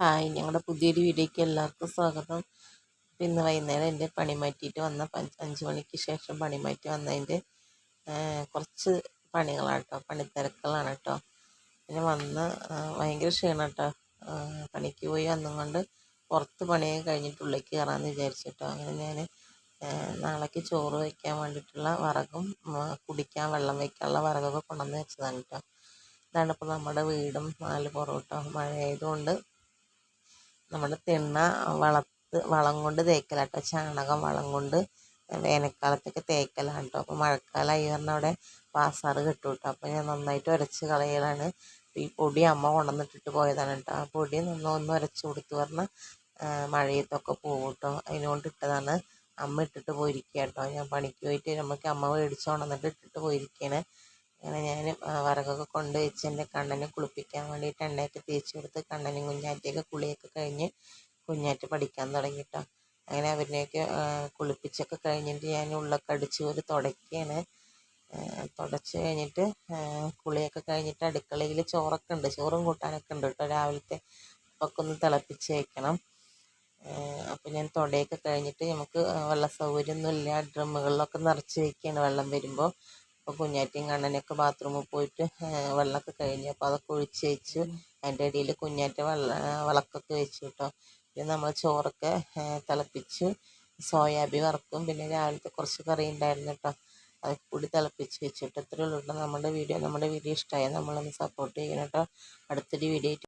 Hi ഞങ്ങളുടെ പുതിയൊരു വീഡിയോയ്ക്ക് എല്ലാവർക്കും സ്വാഗതം. ഇന്ന് വൈകുന്നേരം എന്റെ പണി മാറ്റിയിട്ട് വന്ന അഞ്ച് മണിക്ക് ശേഷം പണി മാറ്റി വന്നതിന്റെ കുറച്ച് പണികളാണ് കേട്ടോ പണിത്തിരക്കുകളാണ് കേട്ടോ പിന്നെ വന്ന് ഭയങ്കര ക്ഷീണം കേട്ടോ പണിക്ക് പോയി വന്നും കൊണ്ട് പുറത്ത് പണിയൊക്കെ കഴിഞ്ഞിട്ട് ഉള്ളിലേക്ക് കയറാമെന്ന് വിചാരിച്ചിട്ടോ അങ്ങനെ ഞാൻ നാളേക്ക് ചോറ് വയ്ക്കാൻ വേണ്ടിയിട്ടുള്ള വിറകും കുടിക്കാൻ വെള്ളം വയ്ക്കാനുള്ള വിറകൊക്കെ കൊണ്ടുവന്ന് വെച്ചതാണ് കേട്ടോ ഇതാണ് ഇപ്പോൾ നമ്മുടെ വീടും നാല് പുറം മഴ ആയതുകൊണ്ട് നമ്മുടെ തിണ്ണ വളത്ത് വളം കൊണ്ട് തേക്കലാട്ടോ. ചാണകം വളം കൊണ്ട് വേനൽക്കാലത്തൊക്കെ തേക്കലാണ് കേട്ടോ അപ്പോൾ മഴക്കാലമായി പറഞ്ഞാൽ അവിടെ പാസാറ് കിട്ടും കേട്ടോ അപ്പോൾ ഞാൻ നന്നായിട്ട് ഉരച്ച് കളയലാണ്. ഈ പൊടി അമ്മ കൊണ്ടുവന്നിട്ടിട്ട് പോയതാണ് കേട്ടോ. ആ പൊടി നിന്ന് ഒന്ന് ഉരച്ച് കൊടുത്തു പറഞ്ഞാൽ മഴയത്തൊക്കെ പോകും കേട്ടോ അതിനുകൊണ്ട് ഇട്ടതാണ്. അമ്മ ഇട്ടിട്ട് പോയിരിക്കുക കേട്ടോ. ഞാൻ പണിക്ക് പോയിട്ട് നമുക്ക് അമ്മ മേടിച്ച് കൊണ്ടുവന്നിട്ട് ഇട്ടിട്ട് പോയിരിക്കുകയാണ് അങ്ങനെ ഞാൻ വിറകൊക്കെ കൊണ്ട് വെച്ച് എന്റെ കണ്ണനെ കുളിപ്പിക്കാൻ വേണ്ടിയിട്ട് എണ്ണയൊക്കെ തേച്ച് കൊടുത്ത് കണ്ണനും കുഞ്ഞാറ്റയൊക്കെ കുളിയൊക്കെ കഴിഞ്ഞ് കുഞ്ഞാറ്റ് പഠിക്കാൻ തുടങ്ങി കേട്ടോ അങ്ങനെ അവരിനെയൊക്കെ കുളിപ്പിച്ചൊക്കെ കഴിഞ്ഞിട്ട് ഞാൻ ഉള്ളൊക്കെ അടിച്ച് ഒരു തുടയ്ക്കുകയാണ് തുടച്ച് കഴിഞ്ഞിട്ട് കുളിയൊക്കെ കഴിഞ്ഞിട്ട് അടുക്കളയിൽ ചോറൊക്കെ ഉണ്ട്. ചോറും കൂട്ടാനൊക്കെ ഉണ്ട് കേട്ടോ രാവിലത്തെ. ഒക്കെ ഒന്ന് തിളപ്പിച്ച് വയ്ക്കണം അപ്പോൾ ഞാൻ തുടയൊക്കെ കഴിഞ്ഞിട്ട് നമുക്ക് വെള്ള സൗകര്യമൊന്നുമില്ല. ഡ്രമ്മുകളിലൊക്കെ നിറച്ച് വയ്ക്കുകയാണ് വെള്ളം വരുമ്പോൾ അപ്പോൾ കുഞ്ഞാറ്റയും ബാത്റൂമിൽ പോയിട്ട് വെള്ളമൊക്കെ കഴിഞ്ഞു അപ്പോൾ അതൊക്കെ ഒഴിച്ച് വെച്ചു അതിന്റെ ഇടയിൽ കുഞ്ഞാറ്റ വെള്ള വിളക്കൊക്കെ വെച്ചു കേട്ടോ പിന്നെ നമ്മൾ ചോറൊക്കെ തിളപ്പിച്ച് സോയാബീൻ വറുക്കും. പിന്നെ രാവിലത്തെ കുറച്ച് കറി ഉണ്ടായിരുന്നു കേട്ടോ അതൊക്കെ കൂടി തിളപ്പിച്ച് വെച്ചിട്ട് ഇത്രയേ ഉള്ളൂ നമ്മുടെ വീഡിയോ നമ്മുടെ വീഡിയോ ഇഷ്ടമായാൽ നമ്മളൊന്ന് സപ്പോർട്ട് ചെയ്യണം കേട്ടോ അടുത്തൊരു വീഡിയോ